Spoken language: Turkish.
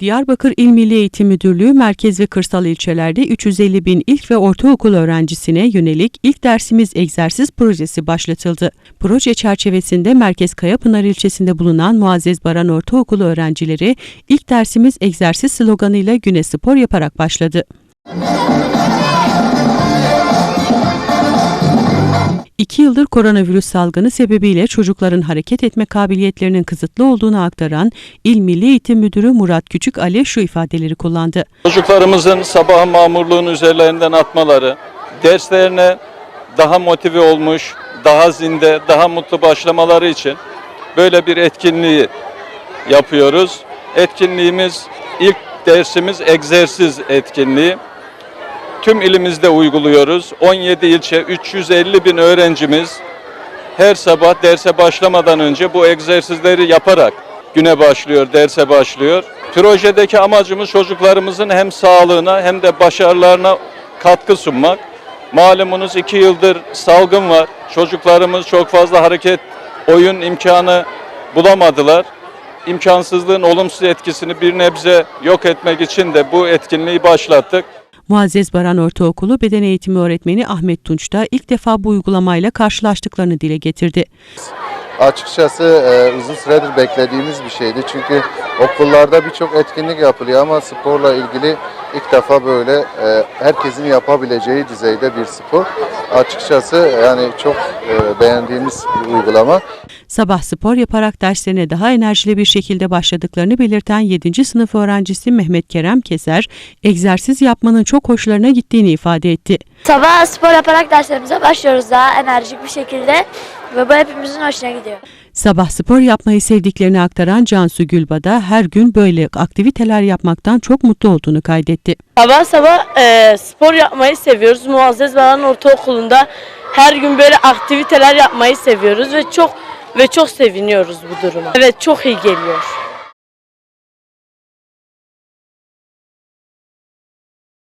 Diyarbakır İl Milli Eğitim Müdürlüğü merkez ve kırsal ilçelerde 350 bin ilk ve ortaokul öğrencisine yönelik ilk dersimiz egzersiz projesi başlatıldı. Proje çerçevesinde Merkez Kayapınar ilçesinde bulunan Muazzez Baran Ortaokulu öğrencileri ilk dersimiz egzersiz sloganıyla güne spor yaparak başladı. İki yıldır koronavirüs salgını sebebiyle çocukların hareket etme kabiliyetlerinin kısıtlı olduğunu aktaran İl Milli Eğitim Müdürü Murat Küçük Ali şu ifadeleri kullandı. Çocuklarımızın sabah mamurluğun üzerlerinden atmaları, derslerine daha motive olmuş, daha zinde, daha mutlu başlamaları için böyle bir etkinliği yapıyoruz. Etkinliğimiz ilk dersimiz egzersiz etkinliği. Tüm ilimizde uyguluyoruz. 17 ilçe, 350 bin öğrencimiz her sabah derse başlamadan önce bu egzersizleri yaparak güne başlıyor, derse başlıyor. Projedeki amacımız çocuklarımızın hem sağlığına hem de başarılarına katkı sunmak. Malumunuz iki yıldır salgın var. Çocuklarımız çok fazla hareket, oyun imkanı bulamadılar. İmkansızlığın olumsuz etkisini bir nebze yok etmek için de bu etkinliği başlattık. Muazzez Baran Ortaokulu Beden Eğitimi Öğretmeni Ahmet Tunç da ilk defa bu uygulamayla karşılaştıklarını dile getirdi. Açıkçası e, uzun süredir beklediğimiz bir şeydi. Çünkü okullarda birçok etkinlik yapılıyor ama sporla ilgili ilk defa böyle e, herkesin yapabileceği düzeyde bir spor. Açıkçası yani çok e, beğendiğimiz bir uygulama. Sabah spor yaparak derslerine daha enerjili bir şekilde başladıklarını belirten 7. sınıf öğrencisi Mehmet Kerem Keser, egzersiz yapmanın çok hoşlarına gittiğini ifade etti. Sabah spor yaparak derslerimize başlıyoruz daha enerjik bir şekilde ve bu hepimizin hoşuna gidiyor. Sabah spor yapmayı sevdiklerini aktaran Cansu Gülbada her gün böyle aktiviteler yapmaktan çok mutlu olduğunu kaydetti. Sabah sabah e, spor yapmayı seviyoruz. Muazzez Baran Ortaokulu'nda her gün böyle aktiviteler yapmayı seviyoruz ve çok ve çok seviniyoruz bu duruma. Evet çok iyi geliyor.